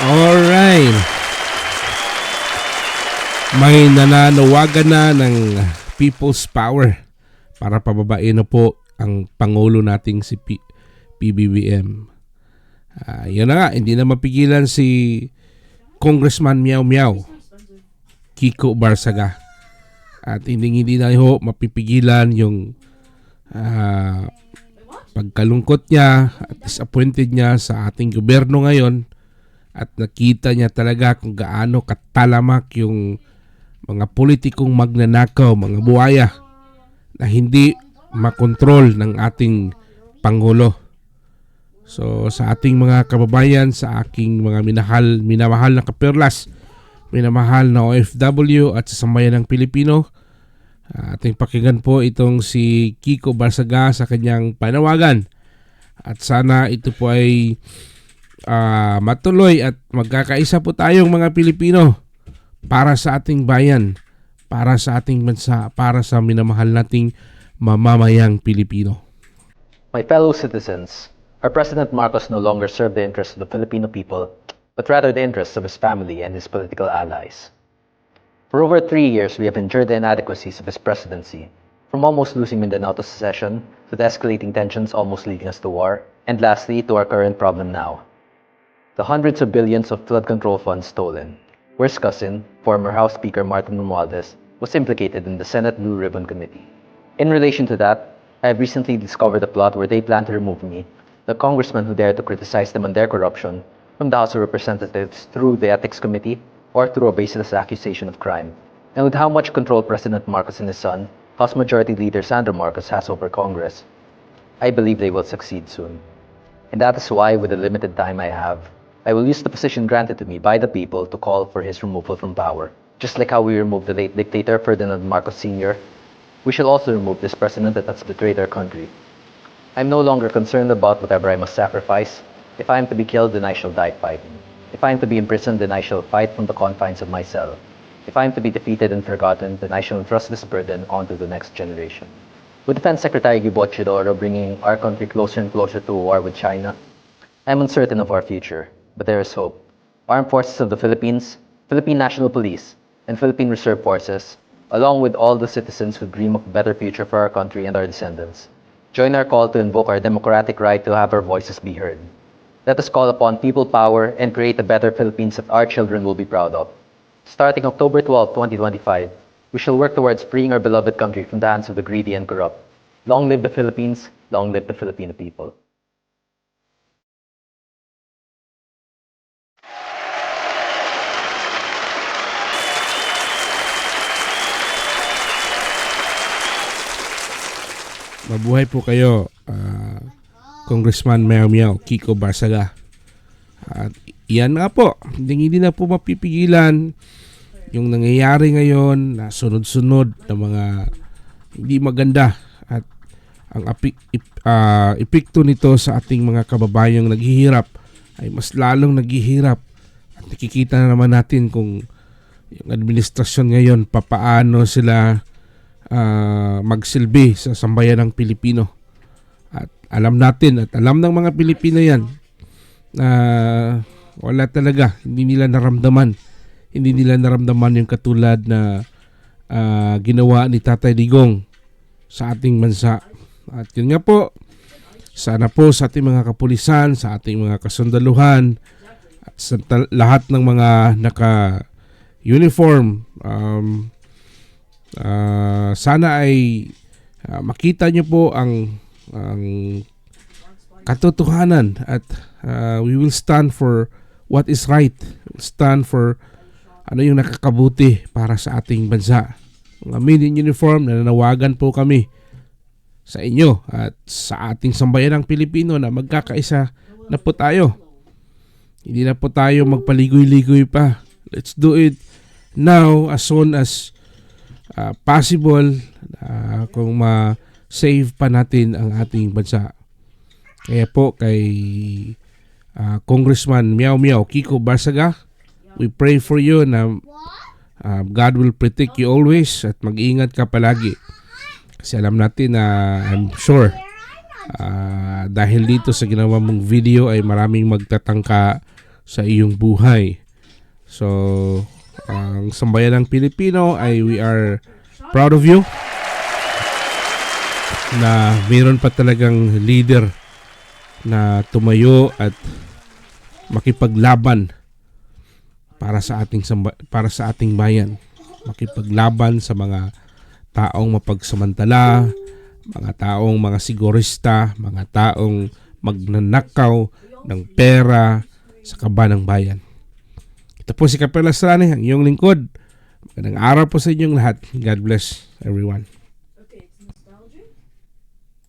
Alright. May nananawagan na ng People's Power para pababain na po ang Pangulo nating si P- PBBM. Ah, yun na nga, hindi na mapigilan si Congressman Meow Meow, Kiko Barsaga. At hindi hindi na ho mapipigilan yung ah, pagkalungkot niya at disappointed niya sa ating gobyerno ngayon at nakita niya talaga kung gaano katalamak yung mga politikong magnanakaw, mga buhaya na hindi makontrol ng ating Pangulo. So sa ating mga kababayan, sa aking mga minahal, minamahal na kapirlas, minamahal na OFW at sa sambayan ng Pilipino, ating pakinggan po itong si Kiko Barsaga sa kanyang panawagan. At sana ito po ay ah, matuloy at magkakaisa po tayong mga Pilipino para sa ating bayan, para sa ating bansa, para sa minamahal nating mamamayang Pilipino. My fellow citizens, our President Marcos no longer served the interests of the Filipino people, but rather the interests of his family and his political allies. For over three years, we have endured the inadequacies of his presidency, from almost losing Mindanao to secession, to the escalating tensions almost leading us to war, and lastly, to our current problem now. The hundreds of billions of flood control funds stolen. Worst cousin, former House Speaker Martin Romualdez, was implicated in the Senate Blue Ribbon Committee. In relation to that, I have recently discovered a plot where they plan to remove me, the congressman who dared to criticize them on their corruption, from the House of Representatives through the Ethics Committee or through a baseless accusation of crime. And with how much control President Marcos and his son, House Majority Leader Sandro Marcos has over Congress, I believe they will succeed soon. And that is why, with the limited time I have, I will use the position granted to me by the people to call for his removal from power. Just like how we removed the late dictator Ferdinand Marcos Sr., we shall also remove this president that has betrayed our country. I'm no longer concerned about whatever I must sacrifice. If I am to be killed, then I shall die fighting. If I am to be imprisoned, then I shall fight from the confines of my cell. If I am to be defeated and forgotten, then I shall entrust this burden onto the next generation. With Defense Secretary Gibo Chidoro bringing our country closer and closer to war with China, I'm uncertain of our future, but there is hope. Armed Forces of the Philippines, Philippine National Police, and Philippine Reserve Forces, along with all the citizens who dream of a better future for our country and our descendants, join our call to invoke our democratic right to have our voices be heard. Let us call upon people power and create a better Philippines that our children will be proud of. Starting October 12, 2025, we shall work towards freeing our beloved country from the hands of the greedy and corrupt. Long live the Philippines, long live the Filipino people. Mabuhay po kayo, ah, Congressman Meow Meow, Kiko Barsaga. At yan nga po, hindi, na po mapipigilan yung nangyayari ngayon na sunod-sunod na mga hindi maganda at ang api, ip, ah, epekto nito sa ating mga kababayang naghihirap ay mas lalong naghihirap at nakikita na naman natin kung yung administrasyon ngayon papaano sila ah, magsilbi sa sambayan ng Pilipino. At alam natin at alam ng mga Pilipino yan na wala talaga, hindi nila naramdaman. Hindi nila naramdaman yung katulad na ah, ginawa ni Tatay Digong sa ating bansa. At yun nga po, sana po sa ating mga kapulisan, sa ating mga kasundaluhan, at sa lahat ng mga naka-uniform, um, Ah, sana ay ah, makita niyo po ang ang katotohanan at ah, we will stand for what is right. Stand for ano yung nakakabuti para sa ating bansa. Mga men in uniform, nananawagan po kami sa inyo at sa ating sambayan ng Pilipino na magkakaisa na po tayo. Hindi na po tayo magpaligoy-ligoy pa. Let's do it now as soon as uh, possible uh, kung ma-save pa natin ang ating bansa. Kaya po kay uh, Congressman Meow Meow Kiko Barsaga, we pray for you na uh, God will protect you always at mag-ingat ka palagi. Kasi alam natin na I'm sure uh, dahil dito sa ginawa mong video ay maraming magtatangka sa iyong buhay. So, ang sambayan ng Pilipino ay we are proud of you. Na mayroon pa talagang leader na tumayo at makipaglaban para sa ating samba, para sa ating bayan. Makipaglaban sa mga taong mapagsamantala mga taong mga sigurista mga taong magnanakaw ng pera sa kaba ng bayan ito po si Kapela Estrane ang iyong lingkod. Magandang araw po sa inyong lahat. God bless everyone